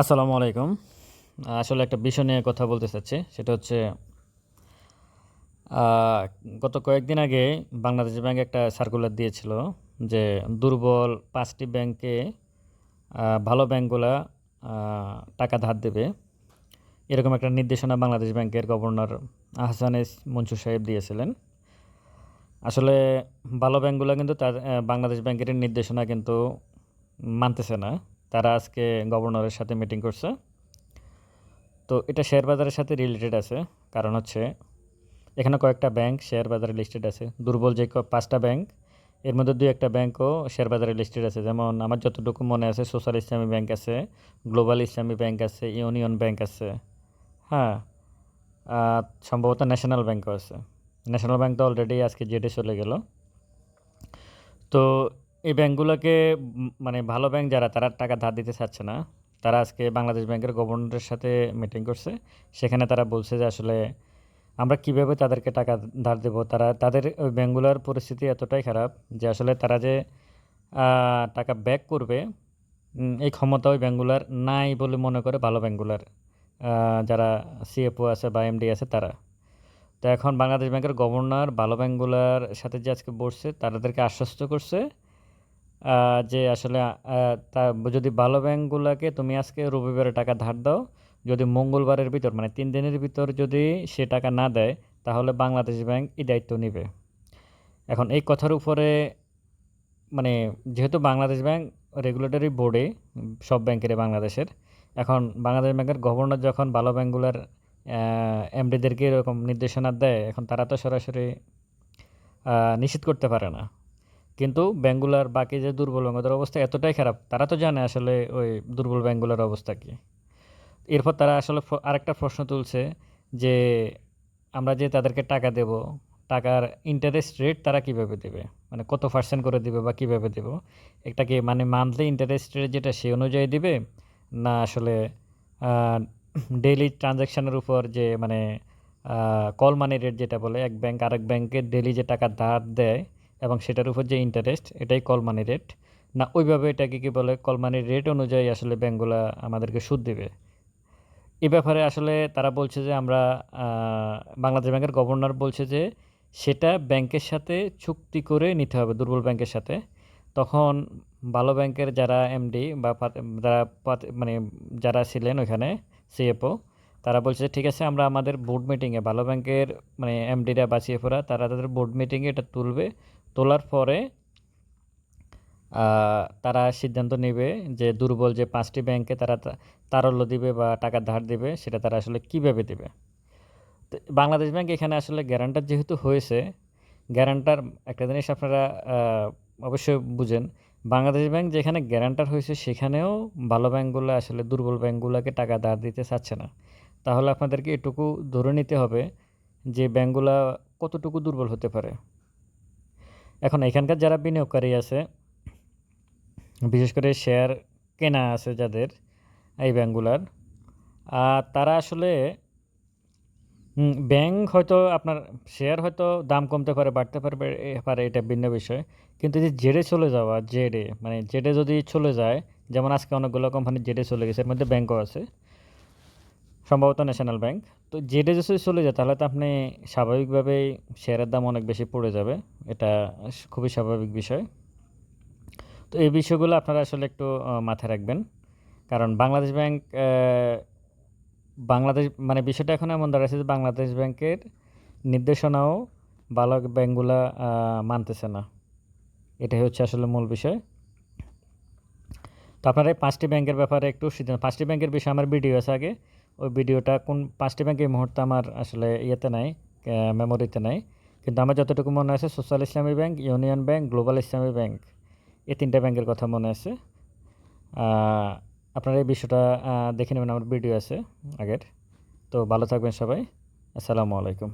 আসসালামু আলাইকুম। আসলে একটা বিষয় নিয়ে কথা বলতে চাচ্ছি। সেটা হচ্ছে গত কয়েকদিন আগে বাংলাদেশ ব্যাংক একটা সার্কুলার দিয়েছিল যে দুর্বল পাঁচটি ব্যাংকে ভালো ব্যাংকগুলা টাকা ধার দেবে। এরকম একটা নির্দেশনা বাংলাদেশ ব্যাংকের গভর্নর আহসানেস মনসুর সাহেব দিয়েছিলেন। আসলে ভালো ব্যাংকগুলো কিন্তু তার বাংলাদেশ ব্যাংকের নির্দেশনা কিন্তু মানতেছে না। তারা আজকে গভর্নরের সাথে মিটিং করছে। তো এটা শেয়ার বাজারের সাথে রিলেটেড আছে। কারণ হচ্ছে, এখানে কয়েকটা ব্যাংক শেয়ার বাজারে লিস্টেড আছে। দুর্বল যে পাঁচটা ব্যাংক এর মধ্যে দুই একটা ব্যাংকও শেয়ার বাজারে লিস্টেড আছে। যেমন, আমার যতটুকু মনে আছে সোশ্যাল ইসলামী ব্যাংক আছে গ্লোবাল ইসলামী ব্যাংক আছে ইউনিয়ন ব্যাংক আছে। হ্যাঁ আর সম্ভবত ন্যাশনাল ব্যাংকও আছে। ন্যাশনাল ব্যাংক তো অলরেডি আজকে জেডে চলে গেল। তো এই ব্যাংকগুলোকে মানে ভালো ব্যাংক যারা তারা টাকা ধার দিতে চাচ্ছে না। তারা আজকে বাংলাদেশ ব্যাংকের গভর্নরের সাথে মিটিং করছে। সেখানে তারা বলছে যে আসলে আমরা কীভাবে তাদেরকে টাকা ধার দেবো? তারা তাদের ওই ব্যাংকগুলোর পরিস্থিতি এতটাই খারাপ যে আসলে তারা যে টাকা ব্যাক করবে এই ক্ষমতা ওই ব্যাংকগুলার নাই বলে মনে করে ভালো ব্যাংকগুলার আহ, যারা সিএফও আছে বা এমডি আছে তারা। তো এখন বাংলাদেশ ব্যাংকের গভর্নর ভালো ব্যাংকগুলার সাথে যে আজকে বসছে তাদেরকে আশ্বস্ত করছে যে আসলে তা যদি ভালো ব্যাংকগুলোকে তুমি আজকে রবিবারে টাকা ধার দাও, যদি মঙ্গলবারের ভিতর মানে তিন দিনের ভিতর যদি সে টাকা না দেয়, তাহলে বাংলাদেশ ব্যাংক এই দায়িত্ব নেবে। এখন এই কথার উপরে মানে যেহেতু বাংলাদেশ ব্যাংক রেগুলেটরি বোর্ডে সব ব্যাংকের বাংলাদেশের, এখন বাংলাদেশ ব্যাংকের গভর্নর যখন ভালো ব্যাংকগুলোর এমডিদেরকে এরকম নির্দেশনা দেয়, এখন তারা তো সরাসরি নিষেধ করতে পারে না। কিন্তু ব্যাঙ্কগুলার বাকি যে দুর্বল ব্যাঙ্কদের অবস্থা এতটাই খারাপ, তারা তো জানে আসলে ওই দুর্বল ব্যাঙ্কগুলোর অবস্থা কী। এরপর তারা আসলে আরেকটা প্রশ্ন তুলছে যে আমরা যে তাদেরকে টাকা দেব, টাকার ইন্টারেস্ট রেট তারা কীভাবে দেবে? মানে কত পার্সেন্ট করে দিবে বা কীভাবে দেব? একটা কি মানে মান্থলি ইন্টারেস্ট রেট যেটা সেই অনুযায়ী দিবে? না আসলে ডেইলি ট্রানজ্যাকশানের উপর যে মানে কল মানি রেট যেটা বলে, এক ব্যাংক আরেক ব্যাংকে ডেইলি যে টাকা ধার দেয় এবং সেটার উপর যে ইন্টারেস্ট এটাই কল মানি রেট না ওইভাবে এটাকে কী বলে কল মানি রেট অনুযায়ী আসলে ব্যাংকগুলো আমাদেরকে সুদ দেবে। এ ব্যাপারে আসলে তারা বলছে যে আমরা বাংলাদেশ ব্যাংকের গভর্নর বলছে যে সেটা ব্যাংকের সাথে চুক্তি করে নিতে হবে দুর্বল ব্যাংকের সাথে। তখন ভালো ব্যাংকের যারা এমডি বা যারা মানে যারা ছিলেন ওখানে সিএফও তারা বলছে যে, ঠিক আছে আমরা আমাদের বোর্ড মিটিংয়ে ভালো ব্যাংকের মানে এমডিরা বা সিএফওরা তারা তাদের বোর্ড মিটিংয়ে এটা তুলবে। তোলার পরে তারা সিদ্ধান্ত নেবে যে দুর্বল যে পাঁচটি ব্যাংকে তারা তারল্য দিবে বা টাকা ধার দিবে, সেটা তারা আসলে কীভাবে দিবে? তো বাংলাদেশ ব্যাংক এখানে আসলে গ্যারান্টার যেহেতু হয়েছে, গ্যারান্টার একটা জিনিস আপনারা অবশ্যই বুঝেন, বাংলাদেশ ব্যাংক যেখানে গ্যারান্টার হয়েছে সেখানেও ভালো ব্যাংকগুলো আসলে দুর্বল ব্যাংকগুলোকে টাকা ধার দিতে চাচ্ছে না। তাহলে আপনাদেরকে এটুকু ধরে নিতে হবে যে ব্যাংকগুলো কতটুকু দুর্বল হতে পারে। এখন এখানকার যারা বিনিয়োগকারী আছে, বিশেষ করে শেয়ার কেনা আছে যাদের, এই ব্যাংকগুলার, আর তারা আসলে ব্যাংক হয়তো আপনার শেয়ার হয়তো দাম কমতে পারে, বাড়তে পারবে পারে, এটা ভিন্ন বিষয়। কিন্তু যে জেডে চলে যাওয়া, জেডে মানে জেডে যদি চলে যায়, যেমন আজকে অনেকগুলো কোম্পানি জেডে চলে গেছে, এর মধ্যে ব্যাংকও আছে। সম্ভবত ন্যাশনাল ব্যাংক। তো জেডে যদি চলে যায়, তাহলে তো আপনি স্বাভাবিকভাবেই শেয়ারের দাম অনেক বেশি পড়ে যাবে। এটা খুবই স্বাভাবিক বিষয়। তো এই বিষয়গুলো আপনারা আসলে একটু মাথায় রাখবেন। কারণ বাংলাদেশ ব্যাংক বাংলাদেশ মানে বিষয়টা এখন এমন দাঁড়াচ্ছে যে বাংলাদেশ ব্যাংকের নির্দেশনাও ভালো ব্যাংকগুলা মানতেছে না। এটাই হচ্ছে আসলে মূল বিষয়। তো আপনারা এই পাঁচটি ব্যাংকের ব্যাপারে একটু সিদ্ধান্ত পাঁচটি ব্যাংকের বিষয়ে আমার ভিডিও আছে আগে। ওই ভিডিওটা কোন পাঁচটি ব্যাংক এই মুহূর্তে আমার আসলে ইয়েতে নাই মেমোরিতে নাই। কিন্তু আমার যতটুকু মনে আছে social Islami bank union bank global Islami bank এই তিনটা ব্যাংকের কথা মনে আছে। আপনারা এই বিষয়টা দেখে নেবেন, আমার ভিডিও আছে আগের। তো ভালো থাকবেন সবাই। আসসালামু আলাইকুম।